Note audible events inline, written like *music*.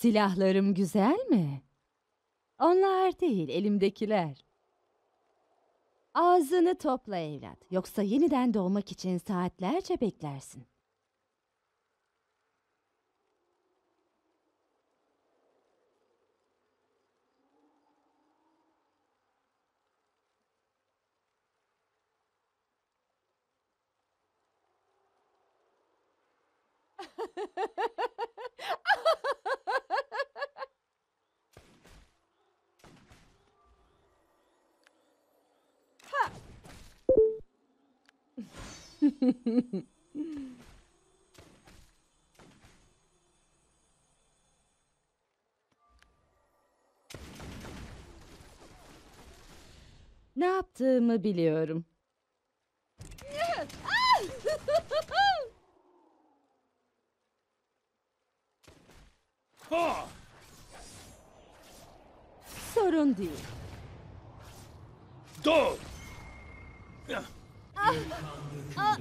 Silahlarım güzel mi? Onlar değil, elimdekiler. Ağzını topla evlat. Yoksa yeniden doğmak için saatlerce beklersin. *laughs* *laughs* Ne yaptığımı biliyorum. *laughs* Sorun değil. 啊啊